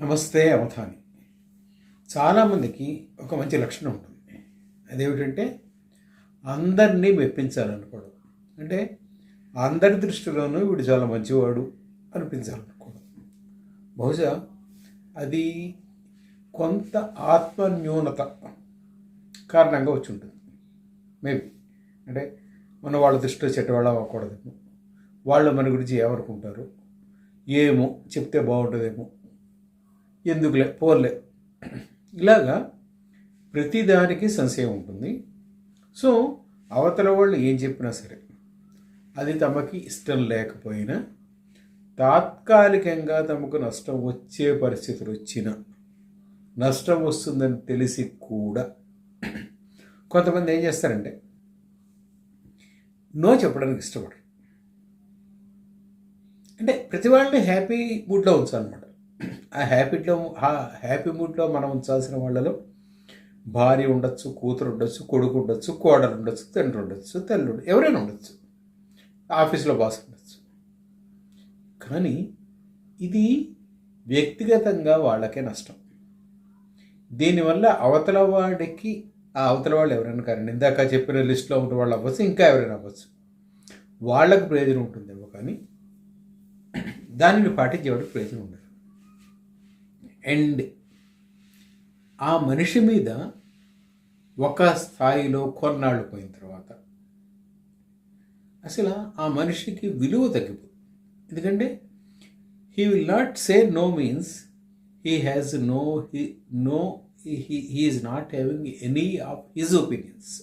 నమస్తే అవధాని. చాలామందికి ఒక మంచి లక్షణం ఉంటుంది. అదేమిటంటే అందరినీ మెప్పించాలనుకోవడం. అంటే అందరి దృష్టిలోనూ వీడు చాలా మంచివాడు అనిపించాలనుకోవడం. బహుశా అది కొంత ఆత్మన్యూనత కారణంగా వచ్చి ఉంటుంది మేబీ అంటే మన వాళ్ళ దృష్టిలో చెడ్డవాళ్ళ అవ్వకూడదేమో. వాళ్ళు మన గురించి ఏమనుకుంటారు? ఏమో? చెప్తే బాగుంటుందేమో? ఎందుకులే? పోర్లే. ఇలాగా ప్రతిదానికి సంశయం ఉంటుంది. సో అవతల వాళ్ళు ఏం చెప్పినా సరే అది తమకి ఇష్టం లేకపోయినా తాత్కాలికంగా తమకు నష్టం వచ్చే పరిస్థితులు వచ్చిన నష్టం వస్తుందని తెలిసి కూడా కొంతమంది ఏం చేస్తారంటే నో చెప్పడానికి ఇష్టపడరు. అంటే ప్రతి వాళ్ళని హ్యాపీ మూడ్లో ఉంచాలన్నమాట. ఆ హ్యాపీలో ఆ హ్యాపీ మూడ్లో మనం ఉంచాల్సిన వాళ్ళలో భార్య ఉండొచ్చు కూతురు ఉండొచ్చు కొడుకు ఉండొచ్చు కోడలు ఉండొచ్చు తండ్రి ఉండొచ్చు తల్లి ఎవరైనా ఉండొచ్చు. ఆఫీస్లో బాస్ ఉండొచ్చు. కానీ ఇది వ్యక్తిగతంగా వాళ్ళకే నష్టం. దీనివల్ల అవతల వాడికి ఆ అవతల వాళ్ళు ఎవరైనా కానీ ఇందాక చెప్పిన లిస్ట్లో ఉన్న వాళ్ళు అవ్వచ్చు ఇంకా ఎవరైనా అవ్వచ్చు. వాళ్ళకు ప్రయోజనం ఉంటుందేమో కానీ దానిని పాటించేవాడికి ప్రయోజనం ఉండదు. అండ్ ఆ మనిషి మీద ఒక స్థాయిలో కొన్నాళ్ళు పోయిన తర్వాత అసలు ఆ మనిషికి విలువ తగ్గిపోతుంది ఎందుకంటే he will not say no means he has no he no he is not having any of his opinions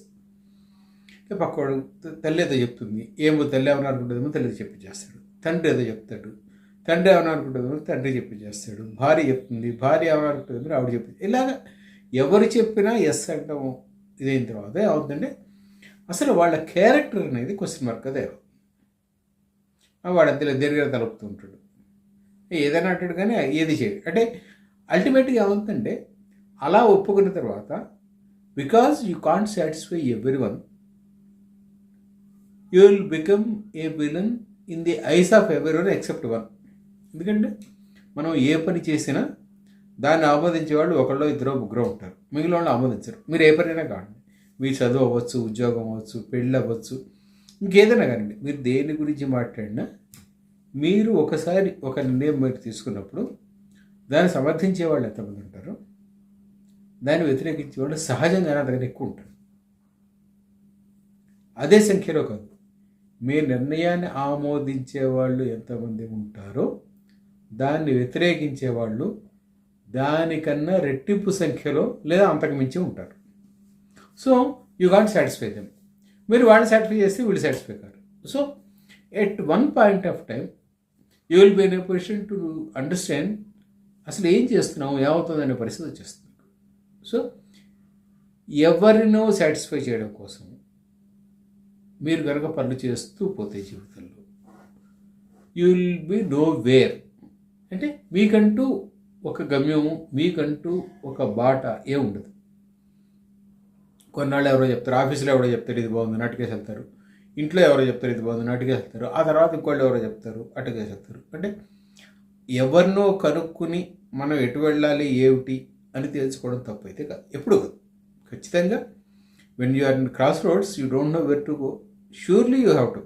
పక్కవాడు తల్లి ఏదో చెప్తుంది. ఏమో తల్లి ఏమన్నా అనుకుంటుందేమో తల్లి చెప్పి చేస్తాడు. తండ్రి ఏదో చెప్తాడు. తండ్రి ఏమని తండ్రి చెప్పి చేస్తాడు. భార్య చెప్తుంది. భార్య ఏమని ఆవిడ చెప్పి ఇలాగ ఎవరు చెప్పినా ఎస్ అంటాము. ఇదైన తర్వాత ఏమవుతుందంటే అసలు వాళ్ళ క్యారెక్టర్ అనేది క్వశ్చన్ మార్క్ అదే వాడు అంతలో దగ్గర తలుపుతూ ఉంటాడు. ఏదైనా అంటాడు కానీ ఏది చేయడు. అంటే అల్టిమేట్గా ఏమవుతుందంటే అలా ఒప్పుకున్న తర్వాత because you can't satisfy every one you will become a villain in the eyes of every one except one ఎందుకంటే మనం ఏ పని చేసినా దాన్ని ఆమోదించే వాళ్ళు ఒకళ్ళు ఇద్దరు ముగ్గురు ఉంటారు. మిగిలిన వాళ్ళు ఆమోదించరు. మీరు ఏ పనైనా కావండి మీరు చదువు అవ్వచ్చు ఉద్యోగం అవ్వచ్చు పెళ్ళి అవ్వచ్చు ఇంకేదైనా కానివ్వండి. మీరు దేని గురించి మాట్లాడినా మీరు ఒకసారి ఒక నిర్ణయం మీరు తీసుకున్నప్పుడు దాన్ని సమర్థించే వాళ్ళు ఎంతమంది ఉంటారు దాన్ని వ్యతిరేకించే వాళ్ళు సహజంగానే దగ్గర ఎక్కువ ఉంటారు. అదే సంఖ్యలో కాదు. మీ నిర్ణయాన్ని ఆమోదించే వాళ్ళు ఎంతమంది ఉంటారో దాన్ని వ్యతిరేకించే వాళ్ళు దానికన్నా రెట్టింపు సంఖ్యలో లేదా అంతకు మించి ఉంటారు. So you got satisfy them మీరు వాళ్ళు సాటిస్ఫై చేస్తే వీళ్ళు satisfy car. So at one point of time you will be in position to understand అసలు ఏం చేస్తున్నాము ఏమవుతుంది అనే పరిస్థితి వచ్చేస్తుంది. సో ఎవరినో సాటిస్ఫై చేయడం కోసం మీరు కనుక పనులు చేస్తూ పోతే జీవితంలో you will be nowhere అంటే మీకంటూ ఒక గమ్యము మీకంటూ ఒక బాట ఏ ఉండదు. కొన్నాళ్ళు ఎవరో చెప్తారు ఆఫీస్లో ఎవరో చెప్తారు ఇది బాగుంది నాటుకేసి వెళ్తారు. ఇంట్లో ఎవరో చెప్తారు ఇది బాగుంది నాటుకేసి వెళ్తారు. ఆ తర్వాత ఇంకోళ్ళు ఎవరో చెప్తారు అటుకేసి వెళ్తారు. అంటే ఎవరినో కనుక్కుని మనం ఎటు వెళ్ళాలి ఏమిటి అని తెలుసుకోవడం తప్పు అయితే కాదు. ఎప్పుడు కాదు. ఖచ్చితంగా when you are in cross roads you don't know where to go surely you have to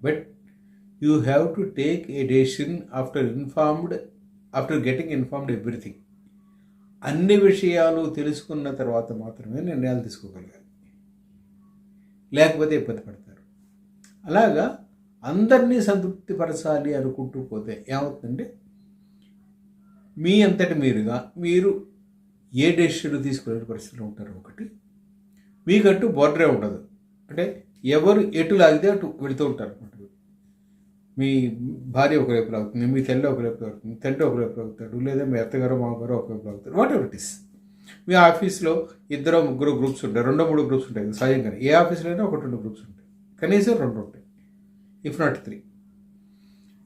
but you have to take a decision after informed after getting informed everything. అన్ని విషయాలు తెలుసుకున్న తర్వాత మాత్రమే నిర్ణయాలు తీసుకోగలగాలి. లేకపోతే ఇబ్బంది పడతారు. అలాగా అందరినీ సంతృప్తిపరచాలి అనుకుంటూ పోతే ఏమవుతుందంటే మీ అంతటి మీరుగా మీరు ఏ డెసిషన్ తీసుకునే పరిస్థితిలో ఉంటారు ఒకటి మీకంటూ బోర్డరే ఉండదు. అంటే ఎవరు ఎటు లాగితే అటు వెళుతూ ఉంటారు అనమాట మీ భార్య ఒకవైపు లాగుతుంది మీ తల్లి ఒకవైపు లాగుతుంది తండ్రి ఒకవైపు లాగుతాడు లేదా మీ అత్తగారు మామగారు ఒకవైపు లాగుతారు. వాట్ ఎవర్ ఇట్ ఇస్ మీ ఆఫీస్లో ఇద్దరు ముగ్గురు గ్రూప్స్ ఉంటాయి రెండో మూడు గ్రూప్స్ ఉంటాయి సహజంగానే ఏ ఆఫీస్లో అయినా ఒకటి రెండు గ్రూప్స్ ఉంటాయి. కనీసం రెండు ఉంటాయి ఇఫ్ నాట్ త్రీ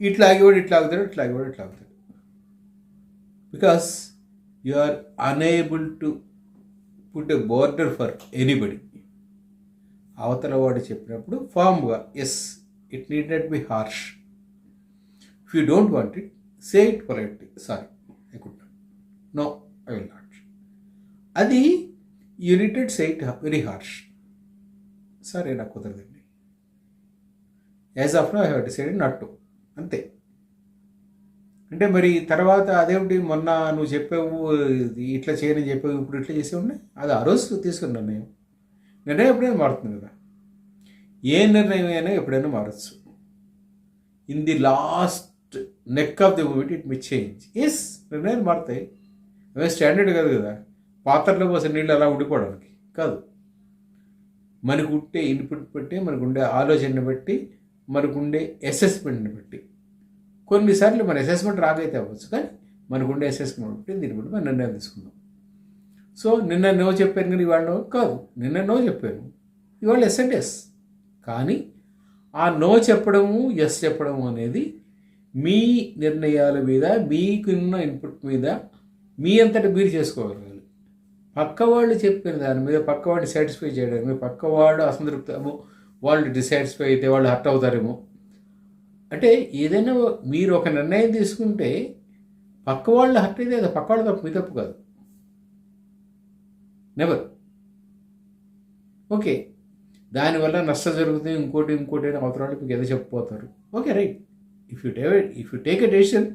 ఇట్లా ఆగేవాడు ఇట్లా ఆగుతాడు ఇట్లా ఆగేవాడు ఇట్లా ఆగుతాడు. Because you are unable to put a border for anybody అవతల వాడు చెప్పినప్పుడు ఫామ్గా yes it need not be harsh if you don't want it say it politely sorry I could no I will not అది united side very harsh సరే నాకు కుదరదండి. As of now I have decided not to అంతే. అంటే మరి తర్వాత అదేమిటి? మొన్న నువ్వు చెప్పావు ఇట్లా చేయని చెప్పావు ఇప్పుడు ఇట్లా చేసే ఉన్నాయి అది ఆ రోజు తీసుకున్న నిర్ణయం. నిర్ణయం ఎప్పుడైనా మారుతుంది కదా. ఏ నిర్ణయం అయినా ఎప్పుడైనా మారచ్చు. In the last nick of the moment it may changes నిర్ణయాలు మారుతాయి అవే స్టాండర్డ్ కాదు కదా. పాత్రలో పోసిన నీళ్ళు అలా ఉండిపోవడానికి కాదు. మనకు ఉండే ఇన్పుట్ బట్టి మనకు ఉండే ఆలోచనని బట్టి మనకు ఉండే అసెస్మెంట్ని బట్టి. కొన్నిసార్లు మన అసెస్మెంట్ రాగైతే అవ్వచ్చు కానీ మనకు ఉండే అసెస్మెంట్ బట్టి దీన్ని బట్టి మనం నిర్ణయం తీసుకుందాం. సో నిన్న నో చెప్పాను కానీ ఇవాళ నో కాదు. నిన్న నో చెప్పాను. ఇవాళ ఎస్ అండ్ ఎస్ కానీ ఆ నో చెప్పడము ఎస్ చెప్పడము అనేది మీ నిర్ణయాల మీద మీకున్న ఇన్పుట్ మీద మీ అంతటా మీరు చేసుకోగలగాలి పక్క వాళ్ళు చెప్పిన దాని మీద పక్క వాడిని సాటిస్ఫై చేయడానికి పక్కవాడు అసంతృప్తము వాళ్ళు డిసాటిస్ఫై అయితే వాళ్ళు హర్ట్ అవుతారేమో. అంటే ఏదైనా మీరు ఒక నిర్ణయం తీసుకుంటే పక్క వాళ్ళు హర్ట్ అయితే అది పక్క వాళ్ళు తప్పు మీ తప్పు కాదు. నెవర్ ఓకే దానివల్ల నష్టం జరుగుతుంది ఇంకోటి ఇంకోటి అని మీకు ఏదో చెప్పిపోతారు okay right if you take if you take a decision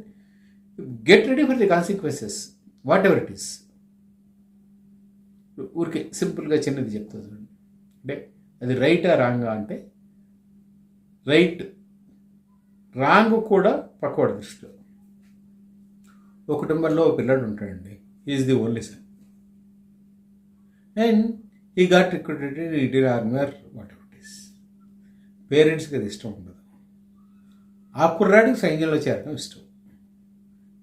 get ready for the consequences whatever it is ఊరికే సింపుల్గా చిన్నది చెప్తా చూడండి. అంటే అది రైటా రాంగా అంటే రైట్ రాంగ్ కూడా పక్కవాడి దృష్టిలో. ఒక కుటుంబంలో ఒక పిల్లడు ఉంటాడండి. Is the only son and he got recruited it army or whatever it is పేరెంట్స్కి అది ఇష్టం ఉండదు. ఆ కుర్రాడికి సైన్యంలో చేరడం ఇష్టం.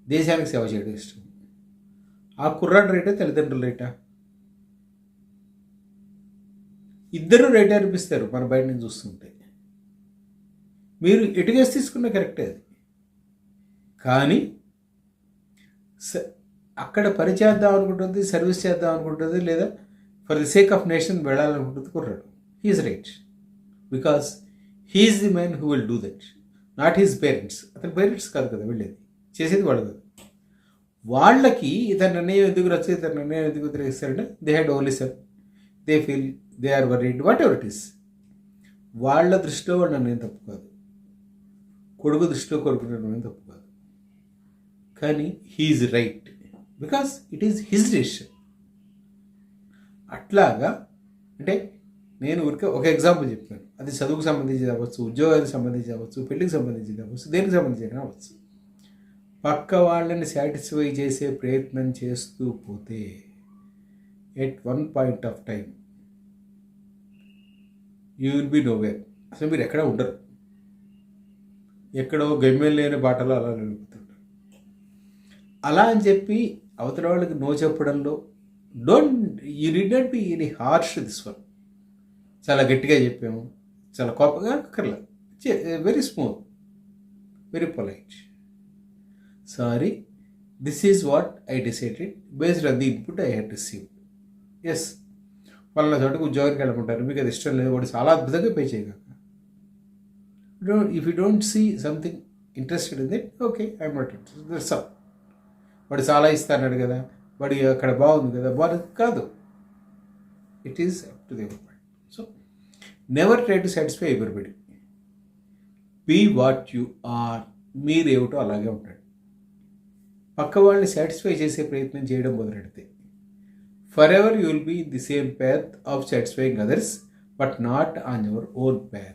దేశానికి సేవ చేయడం ఇష్టం. ఆ కుర్రాడు రేటా తల్లిదండ్రులు రేటా? ఇద్దరు రేట్ అనిపిస్తారు మన బయట నుంచి చూస్తుంటే. మీరు ఎటుకేసి తీసుకున్న కరెక్టే అది. కానీ స- అక్కడ పని చేద్దాం అనుకుంటుంది సర్వీస్ చేద్దాం అనుకుంటుంది లేదా for the sake of nation వెళ్ళాలనుకుంటుంది కుర్రాడు. He is right. Because he is the man who will do that. Not his parents అతని పేరెంట్స్ కాదు కదా వెళ్ళేది. చేసేది వాళ్ళు కాదు. వాళ్ళకి ఇతని నిర్ణయం ఎందుకు రచ్చు ఇతని నిర్ణయం ఎందుకు వ్యతిరేకిస్తారంటే they had only cell they feel they are worried whatever it is వాళ్ళ దృష్టిలో వాళ్ళ నిర్ణయం తప్పు కాదు. కొడుకు దృష్టిలో కొడుకు నిర్ణయం తప్పు కాదు. కానీ he is right because it is his decision అట్లాగా అంటే నేను ఊరికే ఒక ఎగ్జాంపుల్ చెప్పాను అది చదువుకు సంబంధించి అవ్వచ్చు ఉద్యోగానికి సంబంధించి అవ్వచ్చు పెళ్ళికి సంబంధించి అవ్వచ్చు దేనికి సంబంధించి అవ్వచ్చు. పక్క వాళ్ళని సాటిస్ఫై చేసే ప్రయత్నం చేస్తూ పోతే at one point of time you will be nowhere అసలు మీరు ఎక్కడ ఉండరు. ఎక్కడో గమ్యం లేని బాటలో అలా నిలుపుతుంటారు. అలా అని చెప్పి అవతల వాళ్ళకి నో చెప్పడంలో don't you need not be any harsh this one చాలా గట్టిగా చెప్పాము. చాలా కోపంగా కర్ల very smooth very polite sorry this is what I decided based on the input I had received yes వాళ్ళ చోటకు ఉద్యోగానికి వెళ్ళమంటారు. మీకు అది ఇష్టం లేదు. వాడు చాలా అద్భుతంగా పే చేయగలరు don't if you don't see something interested in that okay I'm not interest that's all వాడు చాలా ఇస్తాడు కదా. వాడు అక్కడ బాగుంది కదా. బాగుంది కాదు. It is up to the never try to satisfy everybody be what you are మీరేమిటో అలాగే ఉంటాడు. పక్క వాళ్ళని సాటిస్ఫై చేసే ప్రయత్నం చేయడం మొదలెడితే forever you will be the same path of satisfying others but not on your own path